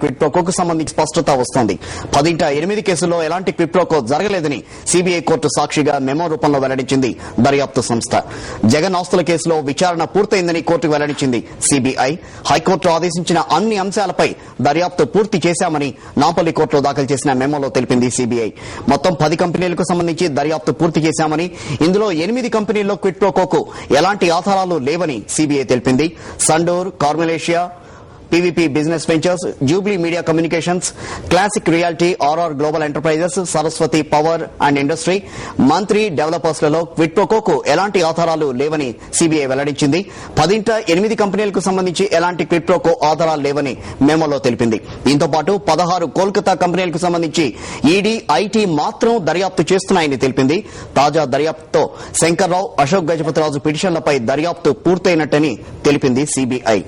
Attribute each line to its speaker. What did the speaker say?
Speaker 1: Quit సంబంధించి స్పష్టత వస్తోంది. పదింట ఎనిమిది కేసుల్లో ఎలాంటి క్విట్ జరగలేదని సిబిఐ కోర్టు సాక్షిగా మెమో రూపంలో వెల్లడించింది దర్యాప్తు సంస్థ. జగన్ ఆస్తుల కేసులో విచారణ పూర్తయిందని కోర్టు వెల్లడించింది సిబిఐ. హైకోర్టు ఆదేశించిన అన్ని అంశాలపై దర్యాప్తు పూర్తి చేశామని నాపల్లి కోర్టులో దాఖలు చేసిన మెమోలో తెలిపింది సిబిఐ. మొత్తం పది కంపెనీలకు సంబంధించి దర్యాప్తు పూర్తి చేశామని ఇందులో ఎనిమిది కంపెనీల్లో క్విట్ ఎలాంటి ఆధారాలు లేవని సిబిఐ తెలిపింది. Sandur కార్మలేషియా PVP business ventures jubilee media communications classic reality RR global enterprises Saraswati power and industry Mantri డెవలపర్స్లలో క్విట్ప్రోకోకు ఎలాంటి ఆధారాలు లేవని సిబిఐ వెల్లడించింది. పదింట ఎనిమిది కంపెనీలకు సంబంధించి ఎలాంటి క్విట్ప్రోకో ఆధారాలు లేవని మెమోలో తెలిపింది. దీంతో పాటు పదహారు కోల్కతా కంపెనీలకు సంబంధించి ఈడీ ఐటీ మాత్రం దర్యాప్తు చేస్తున్నాయని తెలిపింది. తాజా దర్యాప్తుతో శంకర్రావు అశోక్ గజపతిరాజు పిటిషన్లపై దర్యాప్తు పూర్తయినట్టని తెలిపింది సిబిఐ